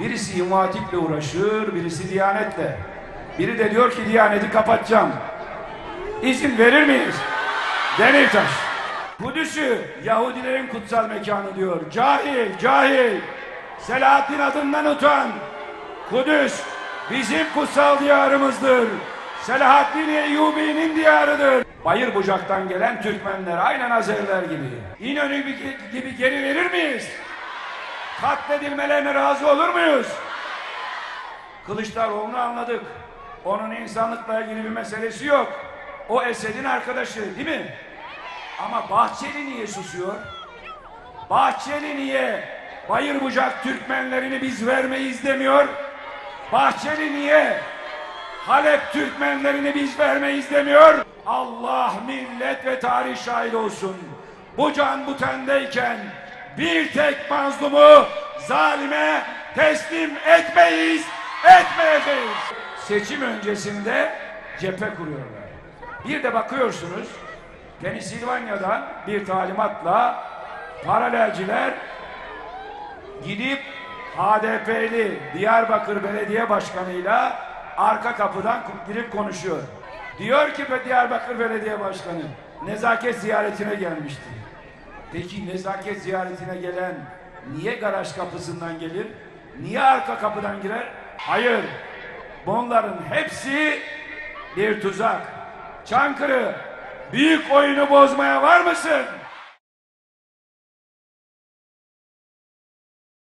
Birisi İmam Hatip'le uğraşır, birisi Diyanet'le. Biri de diyor ki Diyanet'i kapatacağım. İzin verir miyiz? Demirtaş. Kudüs'ü Yahudilerin kutsal mekanı diyor. Cahil, cahil. Selahaddin adından utan. Kudüs bizim kutsal diyarımızdır. Selahaddin Eyyubi'nin diyarıdır. Bayır bucaktan gelen Türkmenler aynen Azeriler gibi. İnönü gibi geri verir miyiz? Katledilmelerine razı olur muyuz? Kılıçdaroğlu'nu anladık. Onun insanlıkla ilgili bir meselesi yok. O Esed'in arkadaşı değil mi? Ama Bahçeli niye susuyor? Bahçeli niye bayır bucak Türkmenlerini biz vermeyiz demiyor? Bahçeli niye Halep Türkmenlerini biz vermeyiz demiyor? Allah millet ve tarih şahit olsun. Bu can bu tendeyken bir tek mazlumu zalime teslim etmeyiz, etmeyeceğiz. Seçim öncesinde cephe kuruyorlar. Bir de bakıyorsunuz Pensilvanya'dan bir talimatla paralelciler gidip HDP'li Diyarbakır Belediye Başkanı'yla arka kapıdan girip konuşuyor. Diyor ki Diyarbakır Belediye Başkanı nezaket ziyaretine gelmişti. Peki nezaket ziyaretine gelen niye garaj kapısından gelir? Niye arka kapıdan girer? Hayır. Bunların hepsi bir tuzak. Çankırı büyük oyunu bozmaya var mısın?